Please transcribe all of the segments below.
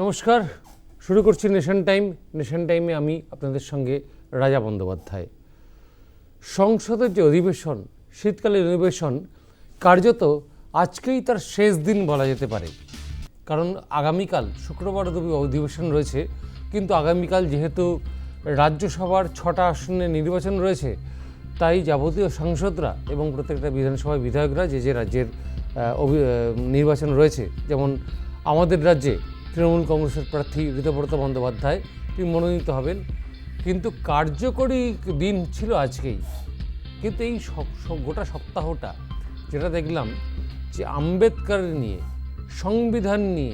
নমস্কার, শুরু করছি নেশন টাইম নেশন টাইমে আমি আপনাদের সঙ্গে রাজা বন্দ্যোপাধ্যায়। সংসদের যে অধিবেশন, শীতকালীন অধিবেশন, কার্যত আজকেই তার শেষ দিন বলা যেতে পারে। কারণ আগামীকাল শুক্রবার অধিবেশন রয়েছে, কিন্তু আগামীকাল যেহেতু রাজ্যসভার ছটা আসনে নির্বাচন রয়েছে, তাই যাবতীয় সাংসদরা এবং প্রত্যেকটা বিধানসভার বিধায়করা যে যে রাজ্যের নির্বাচন রয়েছে, যেমন আমাদের রাজ্যে তৃণমূল কংগ্রেসের প্রার্থী ঋতব্রত বন্দ্যোপাধ্যায়, তিনি মনোনীত হবেন। কিন্তু কার্যকরী দিন ছিল আজকেই। কিন্তু এই গোটা সপ্তাহটা যেটা দেখলাম যে আম্বেদকর নিয়ে, সংবিধান নিয়ে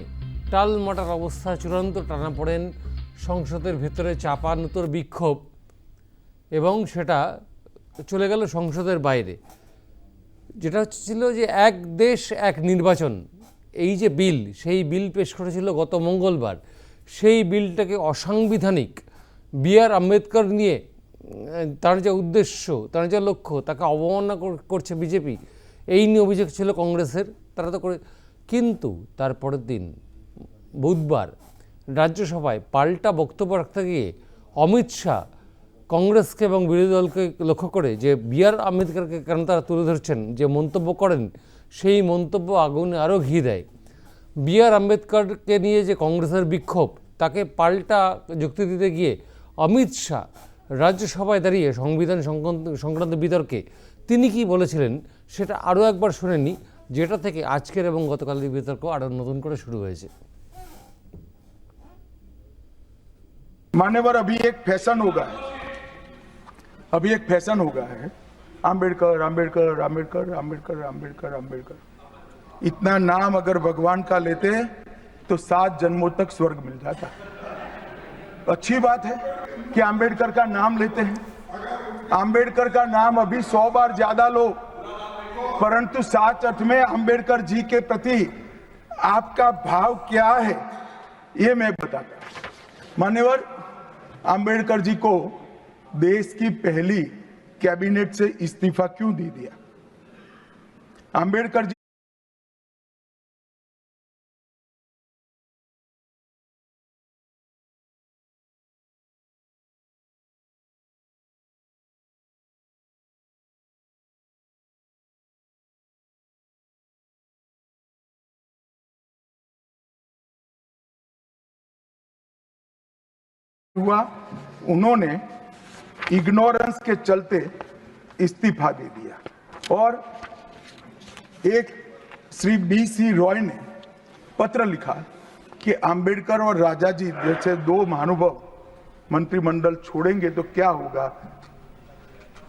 টালমাটার অবস্থা চূড়ান্ত টানা পড়েন, সংসদের ভেতরে চাপানুতোর বিক্ষোভ এবং সেটা চলে গেল সংসদের বাইরে। যেটা ছিল যে এক দেশ, এক নির্বাচন। এই যে বিল, সেই বিল পেশ করেছিল গত মঙ্গলবার, সেই বিলটাকে অসাংবিধানিক। বি আর আম্বেদকর নিয়ে, তার যে উদ্দেশ্য, তার যে লক্ষ্য, তাকে অবমাননা কর- করছে বিজেপি, এই নিয়ে অভিযোগ ছিল কংগ্রেসের, তারা তো করে, কিন্তু তারপরের দিন, বুধবার, রাজ্যসভায় পাল্টা বক্তব্য রাখতে গিয়ে অমিত শাহ কংগ্রেসকে এবং বিরোধী দলকে লক্ষ্য করে যে বি আর আম্বেদকরকে কেন তারা তুলে ধরছেন, যে মন্তব্য করেন সেই মন্তব্য আগুনে আরও ঘি দেয় বি আর আম্বেদকরকে নিয়ে যে কংগ্রেসের বিক্ষোভ তাকে পাল্টা যুক্তি দিতে গিয়ে অমিত শাহ রাজ্যসভায় দাঁড়িয়ে সংবিধান সংক্রান্ত সংক্রান্ত বিতর্কে তিনি কি বলেছিলেন সেটা আরও একবার শুনে নিই যেটা থেকে আজকের এবং গতকালের বিতর্ক আরও নতুন করে শুরু হয়েছে मान्यवर अभी एक फैशन हो गया है अभी एक फैशन हो गया है आम्बेडकर आम्बेडकर आम्बेडकर आम्बेडकर आम्बेडकर आम्बेडकर इतना नाम अगर भगवान का लेते तो सात जन्मों तक स्वर्ग मिल जाता। अच्छी बात है कि आम्बेडकर का नाम लेते हैं। आम्बेडकर का नाम अभी सौ बार ज़्यादा लो, परंतु सात अठ में आम्बेडकर जी के प्रति आपका भाव क्या है, ये मैं बताता मान्यवर आम्बेडकर जी को देश की पहली कैबिनेट से इस्तीफा क्यों दे दिया? आम्बेडकर जी हुआ उन्होंने इग्नोरेंस के चलते इस्तीफा दे दिया। और एक श्री बी सी रॉय ने पत्र लिखा कि अंबेडकर और राजा जी जैसे दो महानुभव मंत्रिमंडल छोड़ेंगे तो क्या होगा?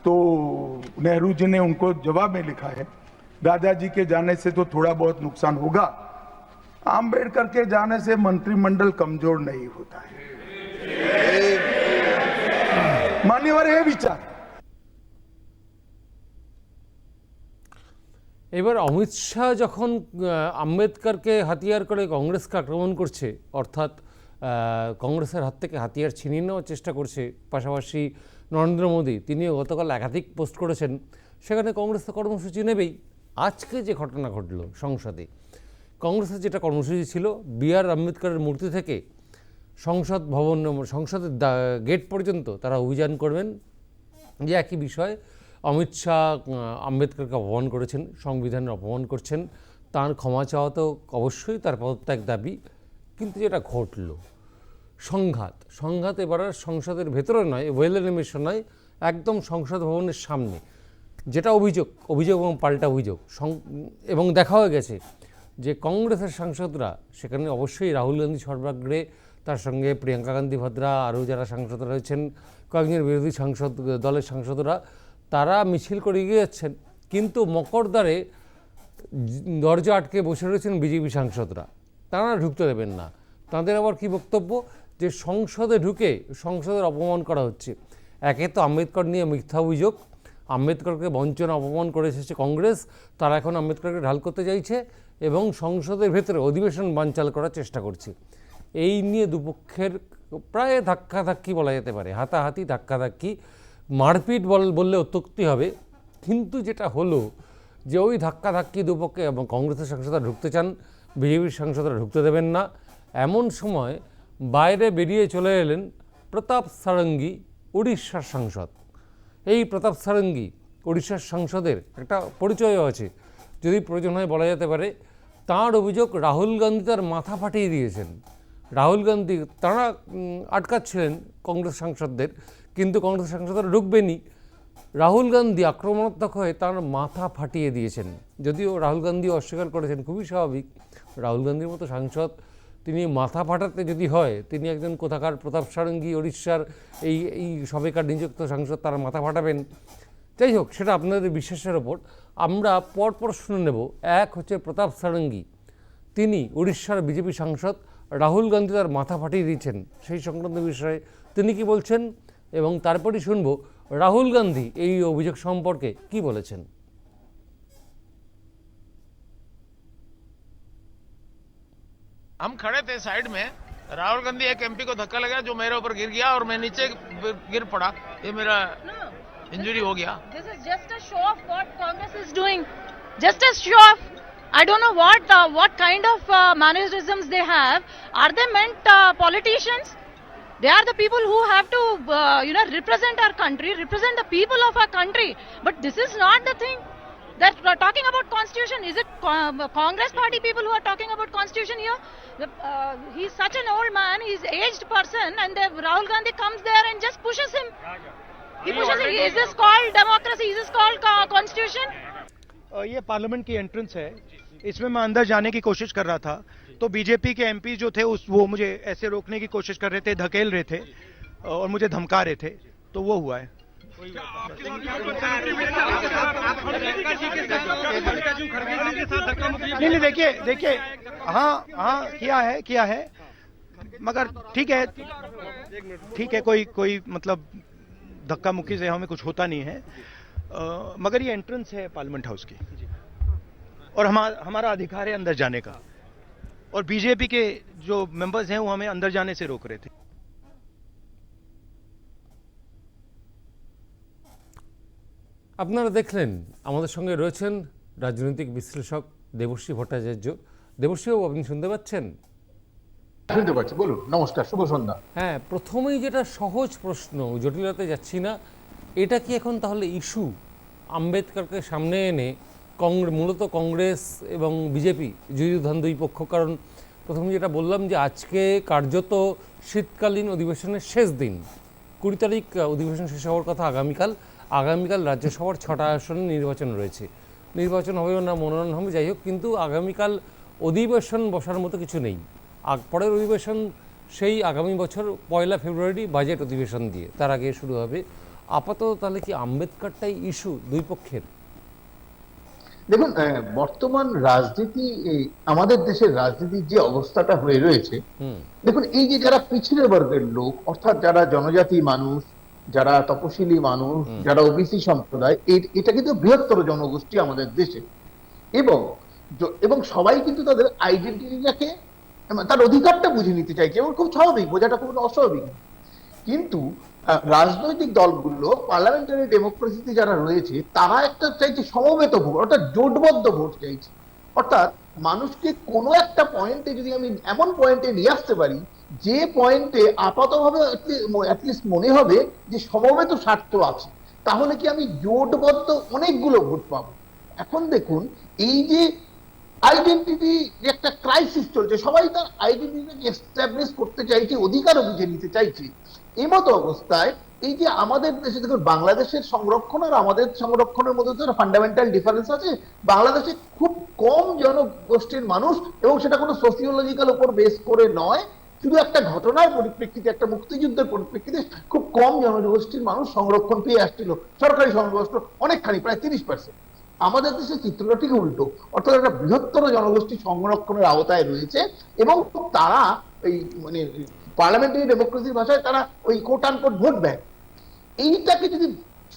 तो नेहरू जी ने उनको जवाब में लिखा है राजा जी के जाने से तो थोड़ा बहुत नुकसान होगा। अंबेडकर के जाने से मंत्रिमंडल कमज़ोर नहीं होता है। मान्यवर हे विचार এবার অমিত শাহ যখন আহ, আম্বেদকরকে হাতিয়ার করে কংগ্রেসকে আক্রমণ করছে অর্থাৎ আহ, কংগ্রেসের হাত থেকে হাতিয়ার ছিনিয়ে নেওয়ার চেষ্টা করছে পাশাপাশি নরেন্দ্র মোদী তিনিও গতকাল একাধিক পোস্ট করেছেন সেখানে কংগ্রেস তো কর্মসূচি নেবেই আজকে যে ঘটনা ঘটলো সংসদে কংগ্রেসের যেটা কর্মসূচি ছিল বি আর আম্বেদকরের মূর্তি থেকে সংসদ ভবন সংসদের গেট পর্যন্ত তারা অভিযান করবেন। যে একই বিষয় অমিত শাহ আম্বেদকরকে অপমান করেছেন, সংবিধানের অপমান করছেন। তার ক্ষমা চাওয়া তো অবশ্যই তার পদত্যাগ দাবি, কিন্তু যেটা ঘটল, সংঘাত। সংঘাত এবার সংসদের ভেতরে নয়, ওয়েল এলিমেশন নয়, একদম সংসদ ভবনের সামনে। যেটা অভিযোগ অভিযোগ এবং পাল্টা অভিযোগ। এবং দেখা হয়ে গেছে যে কংগ্রেসের সাংসদরা, সেখানে অবশ্যই রাহুল গান্ধী সর্বাগ্রে তার সঙ্গে প্রিয়াঙ্কা গান্ধী, ভদ্রা আরও যারা সাংসদ রয়েছেন, কয়েকজন বিরোধী সাংসদ, দলের সাংসদরা, তারা মিছিল করে এগিয়ে যাচ্ছেন। কিন্তু মকরদ্বারে দরজা আটকে বসে রয়েছেন বিজেপি সাংসদরা। তারা ঢুকতে দেবেন না। তাদের আবার কি বক্তব্য? যে সংসদে ঢুকে সংসদের অপমান করা হচ্ছে। একে তো আম্বেদকর নিয়ে মিথ্যা অভিযোগ। আম্বেদকরকে বঞ্চনা, অপমান করে এসেছে কংগ্রেস। তারা এখন আম্বেদকরকে ঢাল করতে চাইছে এবং সংসদের ভেতরে অধিবেশন বানচাল করার চেষ্টা করছে। এই নিয়ে দুপক্ষের প্রায় ধাক্কাধাক্কি বলা যেতে পারে, হাতাহাতি ধাক্কাধাক্কি। মারপিট বল, বললে অত্যুক্তি হবে। কিন্তু যেটা হলো যে ওই ধাক্কাধাক্কি দুপক্ষে এবং কংগ্রেসের সাংসদরা ঢুকতে চান, বিজেপির সাংসদরা ঢুকতে দেবেন না। এমন সময় বাইরে বেরিয়ে চলে এলেন প্রতাপ সারঙ্গী উড়িষ্যার সাংসদ। এই প্রতাপ সারঙ্গী উড়িষ্যার সাংসদের একটা পরিচয়ও আছে। যদি প্রয়োজন হয় বলা যেতে পারে, তাঁর অভিযোগ রাহুল গান্ধী তার মাথা ফাটিয়ে দিয়েছেন। রাহুল গান্ধী, তাঁরা আটকাচ্ছিলেন কংগ্রেস সাংসদদের, কিন্তু কংগ্রেস সাংসদরা ঢুকবেনি রাহুল গান্ধী আক্রমণাত্মক হয়ে তার মাথা ফাটিয়ে দিয়েছেন। যদিও রাহুল গান্ধী অস্বীকার করেছেন, খুবই স্বাভাবিক। রাহুল গান্ধীর মতো সাংসদ তিনি মাথা ফাটাতে যদি হয়, তিনি একজন কোথাকার প্রতাপ সারঙ্গী উড়িষ্যার এই এই সবেকার নিযুক্ত সাংসদ, তারা মাথা ফাটাবেন। যাই হোক, সেটা আপনাদের বিশ্বাসের ওপর। আমরা পরপর শুনে নেব, এক হচ্ছে প্রতাপ সারঙ্গী। তিনি উড়িষ্যার বিজেপি সাংসদ রাহুল গান্ধী তার মাথা ফাটিয়ে দিয়েছেন সেই সংক্রান্ত বিষয়ে তিনি কি বলছেন এবং তারপরই শুনব রাহুল গান্ধী এই অভিযোগ সম্পর্কে কি বলেছেন हम खड़े थे साइड में राहुल गांधी एक एमपी को धक्का लगा जो मेरे ऊपर गिर गया और मैं नीचे गिर पड़ा ये मेरा No, इंजरी हो गया this is just a show of what Congress is doing. Just a show of. I don't know what uh, what kind of uh, mannerisms they have. Are they meant uh, politicians? They are the people who have to, uh, you know, represent our country, represent the people of our country. But this is not the thing. That uh, talking about constitution. Is it co- Congress party people who are talking about constitution here? The, uh, he's such an old man. He's aged person, and the, Rahul Gandhi comes there and just pushes him. He pushes him. Is this called democracy? Is this called uh, constitution? अ, ये parliament की entrance है इसमें मैं अंदर जाने की कोशिश कर रहा था। तो बीजेपी के एमपी जो थे उस वो मुझे ऐसे रोकने की कोशिश कर रहे थे धकेल रहे थे और मुझे धमका रहे थे। तो वो हुआ है। नहीं नहीं देखिए देखिए हाँ हाँ किया है किया है। मगर ठीक है ठीक है कोई कोई मतलब धक्का मुक्की से हमें कुछ होता नहीं है। अ, मगर ये एंट्रेंस है पार्लियामेंट हाउस की। और हमारा हमारा अधिकार है अंदर जाने का और बीजेपी के जो मेंबर्स हैं वो हमें अंदर जाने से रोक रहे थे আপনারা দেখলেন আমাদের সঙ্গে রয়েছেন রাজনৈতিক বিশ্লেষক দেবশ্রী ভট্টাচার্য দেবশ্রীবাবু আপনি শুনতে পাচ্ছেন শুনতে পাচ্ছি বলুন নমস্কার শুভ সন্ধ্যা হ্যাঁ প্রথমেই যেটা সহজ প্রশ্ন জটিলতায় যাচ্ছি না এটা কি এখন তাহলে ইস্যু আম্বেদকরকে সামনে এনে কংগ্রেস মূলত কংগ্রেস এবং বিজেপি, যুযুধান দুই পক্ষ। কারণ প্রথমে যেটা বললাম যে আজকে কার্যত শীতকালীন অধিবেশনের শেষ দিন। কুড়ি তারিখ অধিবেশন শেষ হওয়ার কথা আগামীকাল। আগামীকাল রাজ্যসভার ছটা আসনে নির্বাচন রয়েছে। নির্বাচন হবে না, মনোনয়ন হবে, যাই হোক, কিন্তু আগামীকাল অধিবেশন বসার মতো কিছু নেই। আগ, পরের অধিবেশন সেই আগামী বছর, পয়লা ফেব্রুয়ারি, বাজেট অধিবেশন দিয়ে। তার আগে শুরু হবে। আপাতত তাহলে কি আম্বেদকরটাই ইস্যু দুই পক্ষের? দেখুন বর্তমান রাজনীতি আমাদের দেশের রাজনীতির যে অবস্থাটা হয়ে রয়েছে দেখুন এই যে যারা পিছিয়ে বর্গের লোক অর্থাৎ যারা জনজাতি মানুষ যারা তপশিলি মানুষ যারা ওবিসি সম্প্রদায় এটা কিন্তু বৃহত্তর জনগোষ্ঠী আমাদের দেশে। এবং এবং সবাই কিন্তু তাদের আইডেন্টিটিটাকে তার অধিকারটা বুঝে নিতে চাইছে এবং খুব স্বাভাবিক বোঝাটা খুব অস্বাভাবিক। কিন্তু রাজনৈতিক দলগুলো পার্লামেন্টারি ডেমোক্রেসিতে যারা রয়েছে, তারা একটা চাইছে সমবেত ভোট, অর্থাৎ জোটবদ্ধ ভোট চাইছে। অর্থাৎ মানুষকে কোনো একটা পয়েন্টে যদি আমি এমন পয়েন্টে নিয়ে আসতে পারি, যে পয়েন্টে আপাতভাবে অ্যাটলিস্ট মনে হবে যে সমবেত স্বার্থ আছে, তাহলে কি আমি জোটবদ্ধ অনেকগুলো ভোট পাবো? এখন দেখুন, এই যে আইডেন্টিটি একটা ক্রাইসিস চলছে, সবাই তার আইডেন্টিটিকে এস্টাবলিশ করতে চাইছে অধিকারও বুঝে নিতে চাইছে এই মতো অবস্থায় এই যে আমাদের দেশে দেখুন, বাংলাদেশের সংরক্ষণ আর আমাদের সংরক্ষণের মধ্যে তো ফান্ডামেন্টাল ডিফারেন্স আছে, বাংলাদেশে খুব কম জনগোষ্ঠীর মানুষ এবং সেটা কোনো সোসিওলজিক্যাল উপর বেস করে নয়, শুধু একটা ঘটনার পরিপ্রেক্ষিতে, একটা মুক্তিযুদ্ধের পরিপ্রেক্ষিতে খুব কম জনগোষ্ঠীর মানুষ সংরক্ষণ পেয়ে আসছিল। সরকারি সংরক্ষণ অনেকখানি, প্রায় তিরিশ পার্সেন্ট আমাদের দেশে চিত্রটা ঠিক উল্টো, অর্থাৎ একটা বৃহত্তর জনগোষ্ঠী সংরক্ষণের আওতায় রয়েছে এবং তারা এই মানে পার্লামেন্টারি ডেমোক্রেসির ভাষায় তারা ওই কোট আনকোট ভোট ব্যাংক এইটাকে যদি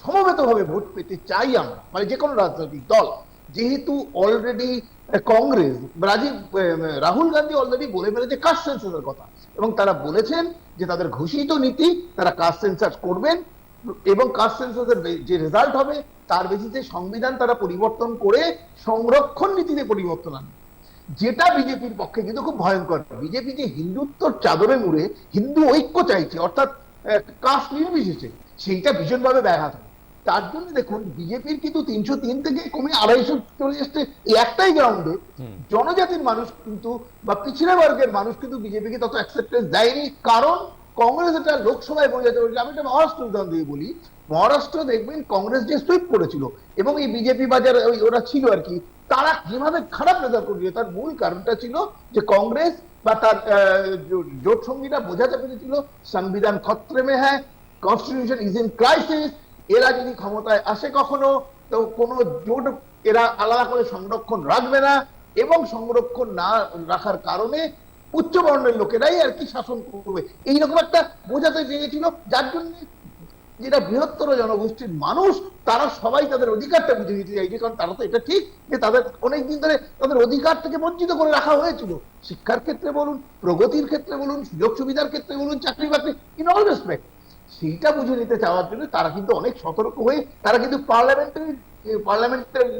সমবেতভাবে ভোট পেতে চাই আমরা মানে যে কোনো রাজনৈতিক দল, যেহেতু অলরেডি কংগ্রেস রাজীব রাহুল গান্ধী অলরেডি বলে ফেলেছে কাস্ট সেন্সাসের কথা। এবং তারা বলেছেন যে তাদের ঘোষিত নীতি, তারা কাস্ট সেন্সাস করবেন, এবং কাস্ট সেন্সাসের যে রেজাল্ট হবে, তার বেসিসে সংবিধান তারা পরিবর্তন করে সংরক্ষণ নীতিতে পরিবর্তন আনবে। যেটা বিজেপির পক্ষে কিন্তু খুব ভয়ঙ্কর। বিজেপি যে হিন্দুত্বর চাদরে মুড়ে হিন্দু ঐক্য চাইছে অর্থাৎ কাস্ট নির্বিশেষে সেইটা ভীষণভাবে ব্যাঘাত হয়। তার জন্য দেখুন বিজেপির কিন্তু তিনশো তিন থেকে কমে আড়াইশো চলে এসছে এই একটাই গ্রাউন্ডে জনজাতির মানুষ কিন্তু বা পিছিয়ে বর্গের মানুষ কিন্তু বিজেপিকে তত অ্যাকসেপ্টেন্স দেয়নি। কারণ কংগ্রেস এটা লোকসভায় বোঝাতে পারছে আমি একটা মহারাষ্ট্র উদাহরণ দিয়ে বলি। মহারাষ্ট্র দেখবেন কংগ্রেস যে সুইপ করেছিল এবং এই বিজেপি বাজার ওই ওরা ছিল আর কি তারা যেভাবে খারাপ রেজাল্ট করেছিল? তার মূল কারণটা ছিল যে কংগ্রেস বা তার জোট সঙ্গীরা বোঝাতে পেরেছিল সংবিধান খতরে মে হ্যাঁ কনস্টিটিউশন ইজ ইন ক্রাইসিস এরা যদি ক্ষমতায় আসে কখনো, তো কোনো জোট এরা আলাদা করে সংরক্ষণ রাখবে না এবং সংরক্ষণ না রাখার কারণে উচ্চ বর্ণের লোকেরাই আর কি শাসন করবে। এইরকম একটা বোঝাতে চেয়েছিল, যার জন্য যেটা বৃহত্তর জনগোষ্ঠীর মানুষ, তারা সবাই তাদের অধিকারটা বুঝে নিতে চাইছে, কারণ তারা তো এটা ঠিক যে তাদের অনেকদিন ধরে তাদের অধিকার থেকে বঞ্চিত করে রাখা হয়েছিল। শিক্ষার ক্ষেত্রে বলুন, প্রগতির ক্ষেত্রে বলুন, সুযোগ সুবিধার ক্ষেত্রে বলুন, চাকরি বাকরি ইন অল রেসপেক্ট সেইটা বুঝে নিতে চাওয়ার জন্য তারা কিন্তু অনেক সতর্ক হয়ে, তারা কিন্তু পার্লামেন্টারি পার্লামেন্টারি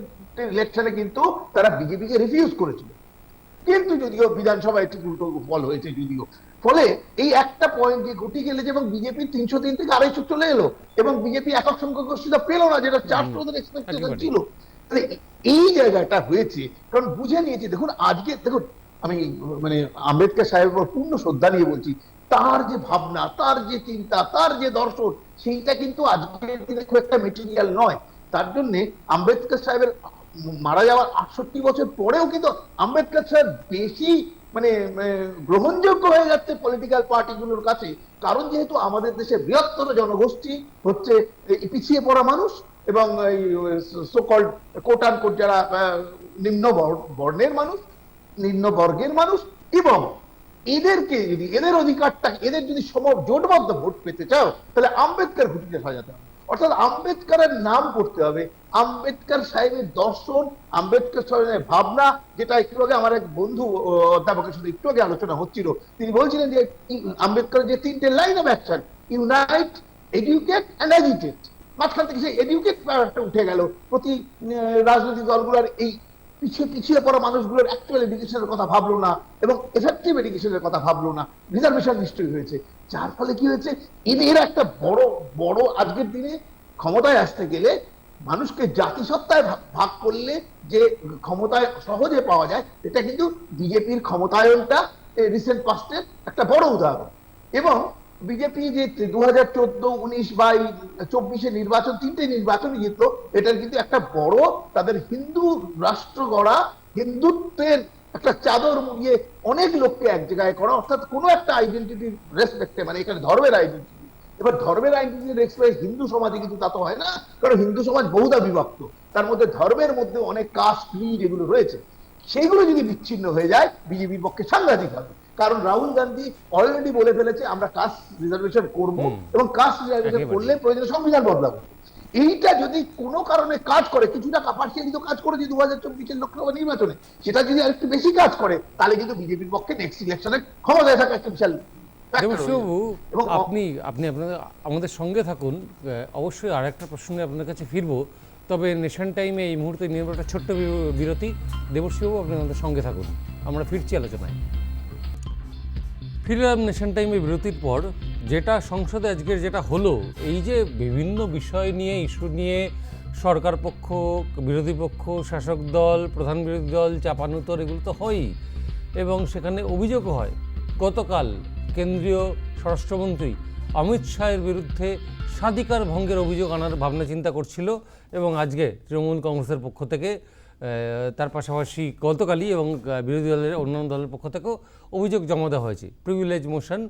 ইলেকশনে কিন্তু তারা বিজেপিকে রিফিউজ করেছিল। কিন্তু যদিও বিধানসভায় একটি উল্টো ফল হয়েছে, যদিও ফলে এই একটা পয়েন্ট যে ঘটি গেলে যে এবং বিজেপি তিনশো তিন থেকে আড়াইশো চলে এলো এবং বিজেপি একক সংখ্যক গোষ্ঠীটা পেল না যেটা চারশো ওদের এক্সপেকটেশন ছিল। তাহলে এই জায়গাটা হয়েছে কারণ বুঝে নিয়েছি দেখুন আজকে দেখুন আমি মানে আম্বেদকর সাহেবের উপর পূর্ণ শ্রদ্ধা নিয়ে বলছি তার যে ভাবনা তার যে চিন্তা তার যে দর্শন সেইটা কিন্তু আজকের দিনে খুব একটা মেটেরিয়াল নয়। তার জন্য আম্বেদকর সাহেবের মারা যাওয়ার আটষট্টি বছর পরেও কিন্তু আম্বেদকর সাহেব বেশি মানে গ্রহণযোগ্য হয়ে যাচ্ছে পলিটিক্যাল পার্টিগুলোর কাছে। কারণ যেহেতু আমাদের দেশে বৃহত্তর জনগোষ্ঠী হচ্ছে পিছিয়ে পড়া মানুষ এবং এই সোকল কোটান কোট যারা নিম্ন বর্ণের মানুষ, নিম্ন বর্গের মানুষ এবং এদেরকে যদি, এদের অধিকারটা এদের যদি সম জোটবদ্ধ ভোট পেতে চাও, তাহলে আম্বেদকর ঘুটিতে সাজাতে হবে। অর্থাৎ আম্বেদকারের নাম করতে হবে। আম্বেদকার সাহেবের দর্শন, আম্বেদকর সাহেবের ভাবনা, যেটা একটু আগে আমার এক বন্ধু অধ্যাপকের সাথে একটু আগে আলোচনা হচ্ছিল। তিনি বলছিলেন যে আম্বেদকারের আম্বেদকর যে তিনটে line of action unite educate and educate মাঝখান থেকে সেই এডুকেট উঠে গেল। প্রতি রাজনৈতিক দলগুলোর এই পিছিয়ে পিছিয়ে পড়া মানুষগুলোর অ্যাকচুয়াল এডুকেশনের কথা ভাবলো না এবং এফেক্টিভ এডুকেশনের কথা ভাবলো না। রিজার্ভেশন নিশ্চয়ই হয়েছে। যার ফলে কি হয়েছে? এদের একটা বড় বড় আজকের দিনে ক্ষমতায় আসতে গেলে মানুষকে জাতিসত্তায় ভাগ- করলে যে ক্ষমতায় সহজে পাওয়া যায় এটা কিন্তু বিজেপির ক্ষমতায়নটা রিসেন্ট পাস্টের একটা বড় উদাহরণ। এবং বিজেপি যে দু হাজার চোদ্দ, উনিশ বা চব্বিশে নির্বাচন, তিনটে নির্বাচন জিতলো, এটার কিন্তু একটা বড় তাদের হিন্দু রাষ্ট্র গড়া, হিন্দুত্বের একটা চাদর মুড়িয়ে অনেক লোককে এক জায়গায় করা, অর্থাৎ কোনো একটা আইডেন্টিটির রেসপেক্টে মানে এখানে ধর্মের আইডেন্টিটি এবার ধর্মের আইডেন্টিটি রেসপেক্ট হিন্দু সমাজে কিন্তু তা তো হয় না, কারণ হিন্দু সমাজ বহুদা বিভক্ত। তার মধ্যে ধর্মের মধ্যে অনেক কাস্ট ক্রিড এগুলো রয়েছে। সেইগুলো যদি বিচ্ছিন্ন হয়ে যায়, বিজেপির পক্ষে সাংঘাতিক হবে কারণ রাহুল গান্ধী অলরেডি বলে ফেলেছে আমরা কাস্ট রিজার্ভেশন করব এবং কাস্ট রিজার্ভেশন করলে প্রয়োজনে সংবিধান বদলাবো। এইটা যদি কোনো কারণে কাজ করে কিছুটা পার্সিয়ালি তো কাজ করেছে দু হাজার চব্বিশের লোকসভা নির্বাচনে সেটা যদি আরেকটু বেশি কাজ করে তাহলে কিন্তু বিজেপির পক্ষে নেক্সট ইলেকশনে ক্ষমতায় থাকা একটা বিশাল আপনি আপনি আপনাদের আমাদের সঙ্গে থাকুন। অবশ্যই আর একটা প্রসঙ্গে আপনার কাছে ফিরবো। তবে নেশন টাইমে এই মুহূর্তে নেব একটা ছোট্ট বিরতি। দেবশ্রীবাবু আপনি আমাদের সঙ্গে থাকুন। আমরা ফিরছি আলোচনায়। ফিরলাম নেশন টাইমে বিরতির পর, যেটা সংসদে আজকের যেটা হলো, এই যে বিভিন্ন বিষয় নিয়ে, ইস্যু নিয়ে, সরকার পক্ষ, বিরোধী পক্ষ, শাসক দল, প্রধান বিরোধী দল চাপানুতর এগুলো তো হয়ই। এবং সেখানে অভিযোগও হয়, গতকাল কেন্দ্রীয় স্বরাষ্ট্রমন্ত্রী অমিত শাহের বিরুদ্ধে স্বাধিকার ভঙ্গের অভিযোগ আনার ভাবনা চিন্তা করছিল, এবং আজকে তৃণমূল কংগ্রেসের পক্ষ থেকে তার পাশাপাশি গতকালই এবং বিরোধী দলের অন্যান্য দলের পক্ষ থেকেও অভিযোগ জমা দেওয়া হয়েছে। প্রিভিলেজ মোশন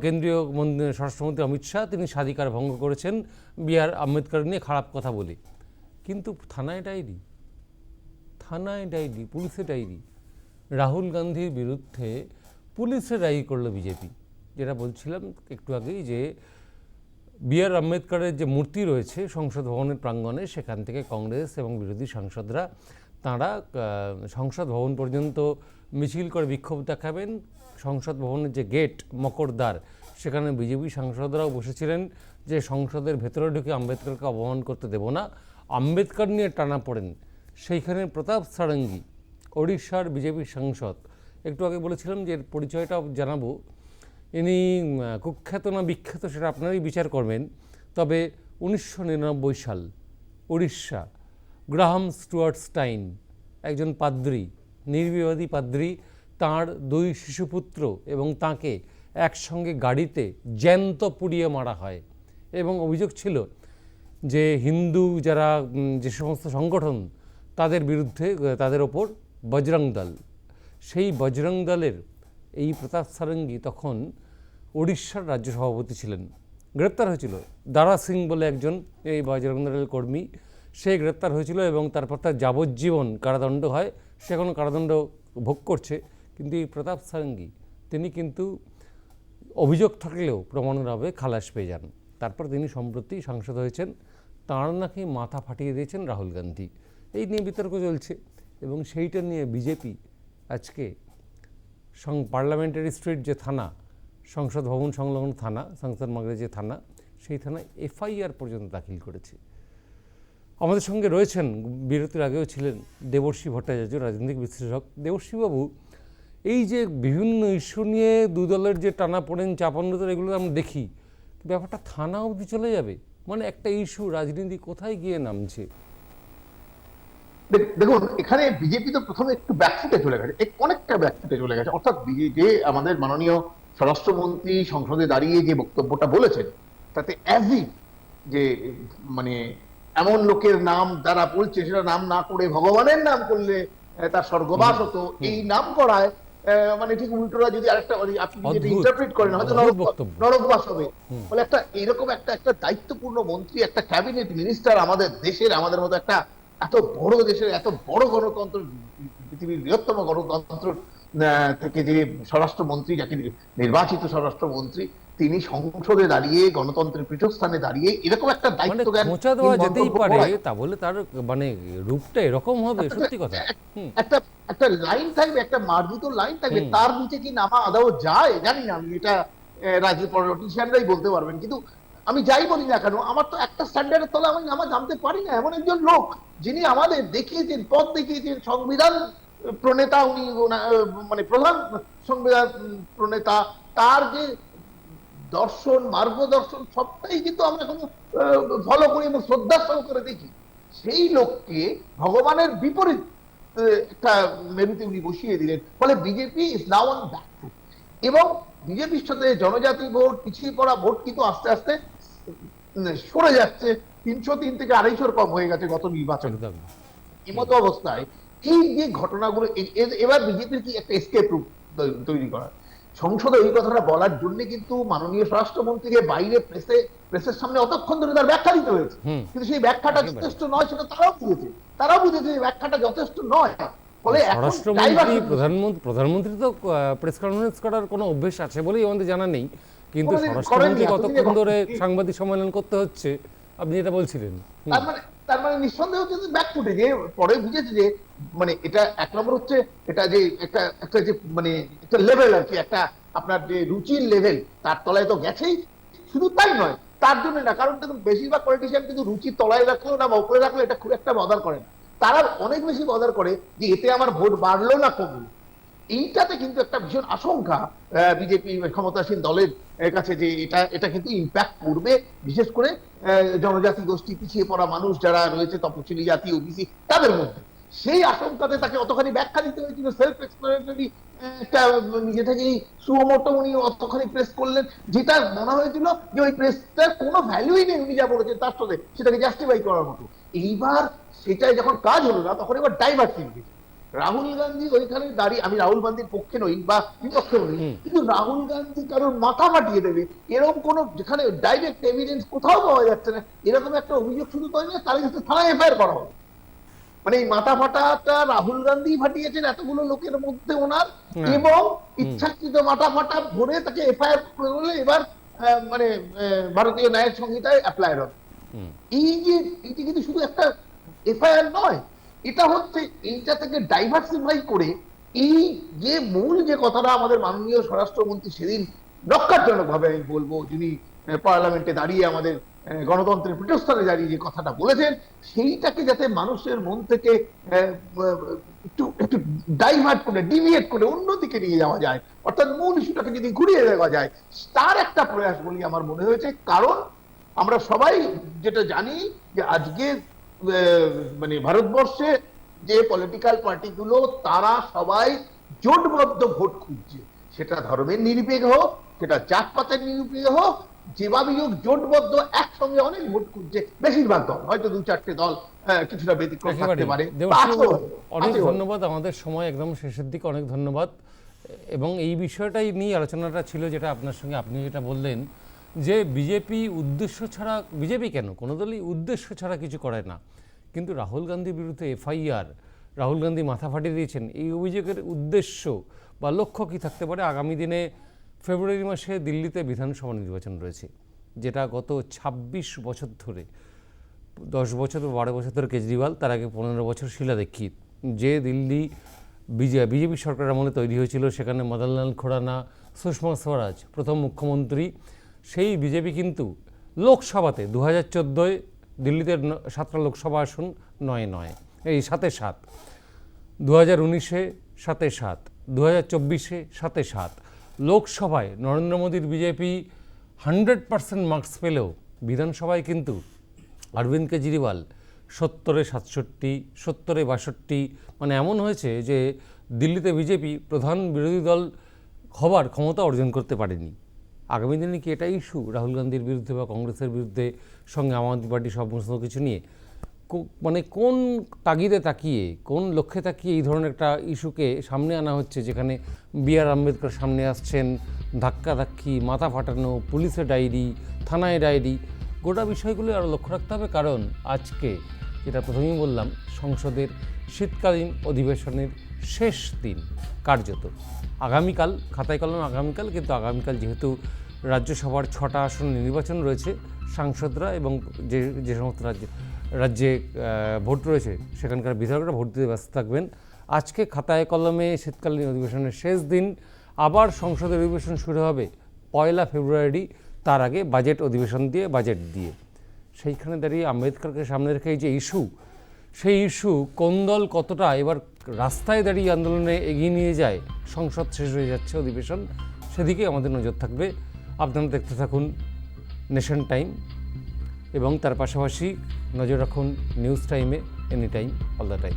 কেন্দ্রীয় মন্ত্রী- স্বরাষ্ট্রমন্ত্রী অমিত শাহ তিনি স্বাধিকার ভঙ্গ করেছেন। বি আর আম্বেদকর নিয়ে খারাপ কথা বলে। কিন্তু থানায় ডায়েরি থানায় ডায়েরি, পুলিশে ডায়েরি, রাহুল গান্ধীর বিরুদ্ধে পুলিশে ডায়েরি করল বিজেপি। যেটা বলছিলাম একটু আগেই যে বি আর আম্বেদকরের যে মূর্তি রয়েছে সংসদ ভবনের প্রাঙ্গণে, সেখান থেকে কংগ্রেস এবং বিরোধী সাংসদরা তাঁরা সংসদ ভবন পর্যন্ত মিছিল করে বিক্ষোভ দেখাবেন। সংসদ ভবনের যে গেট, মকরদ্বার, সেখানে বিজেপি সাংসদরাও বসেছিলেন যে সংসদের ভেতরে ঢুকে আম্বেদকরকে অপমান করতে দেব না। আম্বেদকর নিয়ে টানা পড়েন। সেইখানে প্রতাপ সারঙ্গী, ওড়িশার বিজেপি সাংসদ। একটু আগে বলেছিলাম যে পরিচয়টা জানাব। ইনি কুখ্যাত না বিখ্যাত সেটা আপনারাই বিচার করবেন। তবে উনিশশো নিরানব্বই সাল উড়িষ্যা গ্রাহাম স্টুয়ার্ট স্টাইন, একজন পাদ্রী, নির্বিবাদী পাদ্রী, তাঁর দুই শিশুপুত্র এবং তাকে একসঙ্গে গাড়িতে জ্যান্ত পুড়িয়ে মারা হয়। এবং অভিযোগ ছিল যে হিন্দু যারা যে সমস্ত সংগঠন, তাদের বিরুদ্ধে, তাদের ওপর বজরং দল। সেই বজরং দলের এই প্রতাপ সারঙ্গী তখন উড়িষ্যার রাজ্য সভাপতি ছিলেন। গ্রেপ্তার হয়েছিল। দারা সিং বলে একজন এই বজরং দলের কর্মী, সে গ্রেপ্তার হয়েছিল এবং তারপর তার যাবজ্জীবন কারাদণ্ড হয়। সে এখন কারাদণ্ড ভোগ করছে। কিন্তু এই প্রতাপ সারঙ্গী, তিনি কিন্তু অভিযোগ থাকলেও প্রমাণের অভাবে খালাস পেয়ে যান। তারপর তিনি সম্প্রতি সাংসদ হয়েছেন। তাঁর নাকি মাথা ফাটিয়ে দিয়েছেন রাহুল গান্ধী। এই নিয়ে বিতর্ক চলছে এবং সেইটা নিয়ে বিজেপি আজকে সং পার্লামেন্টারি স্ট্রিট যে থানা, সংসদ ভবন সংলগ্ন থানা, সংসদ মাগরে যে থানা, সেই থানায় এফআইআর পর্যন্ত দাখিল করেছে। আমাদের সঙ্গে রয়েছেন, বিরতির আগেও ছিলেন দেবর্ষী ভট্টাচার্য, রাজনৈতিক বিশ্লেষক। দেবর্ষীবাবু, এই যে বিভিন্ন ইস্যু নিয়ে দু দলের যে টানা পড়েন চাপান্নতর এগুলো আমরা দেখি। ব্যাপারটা থানা অবধি চলে যাবে? মানে একটা ইস্যু, রাজনীতি কোথায় গিয়ে নামছে? দেখুন এখানে বিজেপি তো প্রথমে একটু ব্যাকফুটে চলে গেছে। অনেকটা ব্যাকফুটে চলে গেছে। অর্থাৎ বি- যে আমাদের মাননীয় স্বরাষ্ট্রমন্ত্রী সংসদে দাঁড়িয়ে যে বক্তব্যটা বলেছেন তাতে অ্যাজি যে মানে এমন লোকের নাম যারা বলছে সেটা নাম না করে ভগবানের নাম করলে তার স্বর্গবাস হতো। এই নাম করায় মানে ঠিক উল্টোরা যদি আরেকটা আপনি যেটা অদ্ভুত। ইন্টারপ্রিট করেন হয়তো। নরকবাস হবে। বলে একটা এরকম একটা একটা দায়িত্বপূর্ণ মন্ত্রী একটা ক্যাবিনেট মিনিস্টার আমাদের দেশের আমাদের মতো একটা এত বড় দেশের এত বড় গণতন্ত্র পৃথিবীর বৃহত্তম গণতন্ত্র থেকে যে স্বরাষ্ট্রমন্ত্রী যাকে নির্বাচিত স্বরাষ্ট্রমন্ত্রী তিনি সংসদে দাঁড়িয়ে গণতন্ত্রের পীঠস্থানে দাঁড়িয়ে এরকম একটা মানে দায়িত্ব জ্ঞান খোঁচা দেওয়া যেতেই পারে করায়। তা বলে তার মানে রূপটা এরকম হবে সত্যি কথা। একটা একটা লাইন থাকবে একটা মার্জিত লাইন থাকবে তার নিচে কি নামা আদাও যায়? জানি না আমি এটা রাজনীতি পলিটিশিয়ানরাই বলতে পারবেন। কিন্তু আমি যাই বলি না কেন, আমার তো একটা স্ট্যান্ডার্ডের তলে আমি নামা জানতে পারি না। এমন একজন লোক যিনি আমাদের দেখিয়েছেন, পথ দেখিয়েছেন, সংবিধান প্রণেতা উনি মানে প্রধান সংবিধান প্রণেতা। তার যে দর্শন, মার্গদর্শন, সবটাই কিন্তু আমরা এখন ফলো করি এবং শ্রদ্ধা সহকারে দেখি। সেই লোককে ভগবানের বিপরীত একটা মেরুতে উনি বসিয়ে দিলেন। ফলে BJP is now on back এবং বিজেপির সাথে জনজাতি ভোট, পিছিয়ে পড়া ভোট কিন্তু আস্তে আস্তে সরে যাচ্ছে তিনশো তিন থেকে আড়াইশোর কম হয়ে গেছে গত নির্বাচনে। এমতো অবস্থায়। এই যে ঘটনাগুলো এবার বিজেপির কি একটা এসকেপ রূপ তৈরি করা? সংসদে এই কথাটা বলার জন্য কিন্তু মাননীয় স্বরাষ্ট্রমন্ত্রীকে বাইরে প্রেসে প্রেসের সামনে অতক্ষণ ধরে তার ব্যাখ্যা দিতে হয়েছে। কিন্তু সেই ব্যাখ্যাটা যথেষ্ট নয় সেটা তারাও বুঝেছে। তারাও বুঝেছে যে ব্যাখ্যাটা যথেষ্ট নয়। ফলে প্রধানমন্ত্রী প্রধানমন্ত্রী তো প্রেস কনফারেন্স করার কোনো অভ্যেস আছে বলেই আমাদের জানা নেই। কিন্তু স্বরাষ্ট্রমন্ত্রী কতক্ষণ ধরে সাংবাদিক সম্মেলন করতে হচ্ছে? আপনি যেটা বলছিলেন। তার মানে তার মানে নিঃসন্দেহ হচ্ছে ব্যাক ফুটে যে পরে বুঝেছে যে মানে এটা এক নম্বর হচ্ছে এটা যে একটা একটা যে মানে একটা লেভেল আর কি একটা আপনার যে রুচির লেভেল তার তলায় তো গেছেই। শুধু তাই নয় তার জন্য না কারণ দেখুন বেশিরভাগ পলিটিশিয়ান কিন্তু রুচির তলায় রাখলেও না বা উপরে রাখলেও এটা খুব একটা বদার করে না। তারা অনেক বেশি বদার করে যে এতে আমার ভোট বাড়লো না কমলো। এইটাতে কিন্তু একটা ভীষণ আশঙ্কা বিজেপি ক্ষমতাসীন দলের কাছে যে এটা এটা কিন্তু ইম্প্যাক্ট করবে। বিশেষ করে জনজাতি গোষ্ঠী পিছিয়ে পড়া মানুষ যারা রয়েছে, তপশিলি জাতি ওবিসি তাদের মধ্যে। সেই আশঙ্কাতে তাকে অতখানি ব্যাখ্যা দিতে হয়েছিল সেলফ এক্সপ্লেনেটরি একটা, নিজে থেকেই সুমোটো উনি অতখানি প্রেস করলেন, যেটা মনে হয়েছিল যে ওই প্রেসটার কোনো ভ্যালুই নেই উনি যা বলেছেন তার সাথে, সেটাকে জাস্টিফাই করার মতো। এইবার সেটাই যখন কাজ হলো না, তখন এবার ডাইভার্সিং রাহুল গান্ধী ওইখানে দাঁড়িয়ে আমি রাহুল গান্ধীর পক্ষে নই বা বিপক্ষে নই কিন্তু রাহুল গান্ধী কারোর মাথা ফাটিয়ে দেবে এরকম কোন যেখানে ডাইরেক্ট এভিডেন্স কোথাও পাওয়া যাচ্ছে না এরকম একটা অভিযোগ শুধু তৈরি না তাহলে কিন্তু থানায় এফআইআর করা হবে। মানে এই মাথা ফাটাটা রাহুল গান্ধী ফাটিয়েছেন এতগুলো লোকের মধ্যে ওনার হ্যাঁ। এবং ইচ্ছাকৃত মাথা ফাটা ভরে তাকে এফআইআর করে বলে এবার মানে ভারতীয় ন্যায় সংহিতায় অ্যাপ্লাই হবে। এই যে এটি কিন্তু শুধু একটা এফআইআর নয় এটা হচ্ছে, এইটা থেকে ডাইভার্সিফাই করে এই যে মূল যে কথাটা আমাদের মাননীয় স্বরাষ্ট্রমন্ত্রী সেদিন নক্কারজনক ভাবে আমি বলব, যিনি পার্লামেন্টে দাঁড়িয়ে আমাদের গণতন্ত্রের পীঠস্থানে দাঁড়িয়ে যে কথাটা বলেছেন, সেইটাকে যাতে মানুষের মন থেকে একটু একটু ডাইভার্ট করে ডিভিয়েট করে অন্যদিকে নিয়ে যাওয়া যায়, অর্থাৎ মূল ইস্যুটাকে যদি ঘুরিয়ে দেওয়া যায়, তার একটা প্রয়াস বলি আমার মনে হয়েছে। কারণ আমরা সবাই যেটা জানি যে আজকে মানে ভারতবর্ষে যে পলিটিক্যাল পার্টিগুলো তারা সবাই জোটবদ্ধ ভোট খুঁজছে। সেটা ধর্মের নিরপেক্ষ হোক সেটা জাতপাতের নিরপেক্ষ হোক যেভাবেই হোক জোটবদ্ধ একসঙ্গে অনেক ভোট খুঁজছে। বেশিরভাগ দল হয়তো দু চারটে দল কিছুটা ব্যতিক্রম থাকতে পারে। অনেক ধন্যবাদ আমাদের সময় একদম শেষের দিকে অনেক ধন্যবাদ। এবং এই বিষয়টাই নিয়ে আলোচনাটা ছিল যেটা আপনার সঙ্গে আপনি যেটা বললেন যে বিজেপি উদ্দেশ্য ছাড়া, বিজেপি কেন? কোনো দলই উদ্দেশ্য ছাড়া কিছু করে না। কিন্তু রাহুল গান্ধীর বিরুদ্ধে এফআইআর, রাহুল গান্ধী মাথা ফাটিয়ে দিয়েছেন। এই অভিযোগের উদ্দেশ্য বা লক্ষ্য কী থাকতে পারে? আগামী দিনে ফেব্রুয়ারি মাসে দিল্লিতে বিধানসভা নির্বাচন রয়েছে, যেটা গত ২৬ বছর ধরে, দশ বছর বারো বছর ধরে কেজরিওয়াল, তার আগে পনেরো বছর শিলা দীক্ষিত। যে দিল্লি বিজে, বিজেপি সরকারের আমলে তৈরি হয়েছিল, সেখানে মদনলাল খোরানা সুষমা স্বরাজ প্রথম মুখ্যমন্ত্রী। সেই বিজেপি কিন্তু লোকসভাতে দু হাজার চোদ্দোয় দিল্লিতে সাতটা লোকসভা আসন নয় নয়, এই সাতে সাত। দু হাজার উনিশে সাতে সাত দু হাজার চব্বিশে সাতে সাত। লোকসভায় নরেন্দ্র মোদীর বিজেপি হান্ড্রেড পার্সেন্ট মার্কস পেলেও বিধানসভায় কিন্তু অরবিন্দ কেজরিওয়াল সত্তরে সাতষট্টি, সত্তরে বাষট্টি মানে এমন হয়েছে যে দিল্লিতে বিজেপি প্রধান বিরোধী দল হবার ক্ষমতা অর্জন করতে পারেনি। আগামী দিনে কি এটা ইস্যু রাহুল গান্ধীর বিরুদ্ধে বা কংগ্রেসের বিরুদ্ধে সঙ্গে আম আদমি পার্টি সমস্ত কিছু নিয়ে। মানে কোন তাগিদে তাকিয়ে, কোন লক্ষ্যে তাকিয়ে এই ধরনের একটা ইস্যুকে সামনে আনা হচ্ছে যেখানে বি আর আম্বেদকর সামনে আসছেন, ধাক্কা ধাক্কাধাক্কি মাথা ফাটানো, পুলিশের ডায়েরি, থানায় ডায়েরি, গোটা বিষয়গুলো আরও লক্ষ্য রাখতে হবে কারণ আজকে যেটা প্রথমেই বললাম, সংসদের শীতকালীন অধিবেশনের শেষ দিন কার্যত। আগামীকাল খাতায় কলম আগামীকাল, কিন্তু আগামীকাল যেহেতু রাজ্যসভার ছটা আসন নির্বাচন রয়েছে, সাংসদরা এবং যে যে সমস্ত রাজ্য, রাজ্যে ভোট রয়েছে, সেখানকার বিধায়করা ভোট দিতে ব্যস্ত থাকবেন। আজকে খাতায় কলমে শীতকালীন অধিবেশনের শেষ দিন, আবার সংসদের অধিবেশন শুরু হবে পয়লা ফেব্রুয়ারি, তার আগে বাজেট অধিবেশন দিয়ে, বাজেট দিয়ে। সেইখানে দাঁড়িয়ে আম্বেদকরকে সামনে রেখে এই যে ইস্যু সেই ইস্যু কোন দল কতটা এবার রাস্তায় দাঁড়িয়ে আন্দোলনে এগিয়ে নিয়ে যায়, সংসদ শেষ হয়ে যাচ্ছে, অধিবেশন, সেদিকে আমাদের নজর থাকবে। আপনারা দেখতে থাকুন নেশন টাইম এবং তার পাশাপাশি নজর রাখুন নিউজ টাইমে any time all the time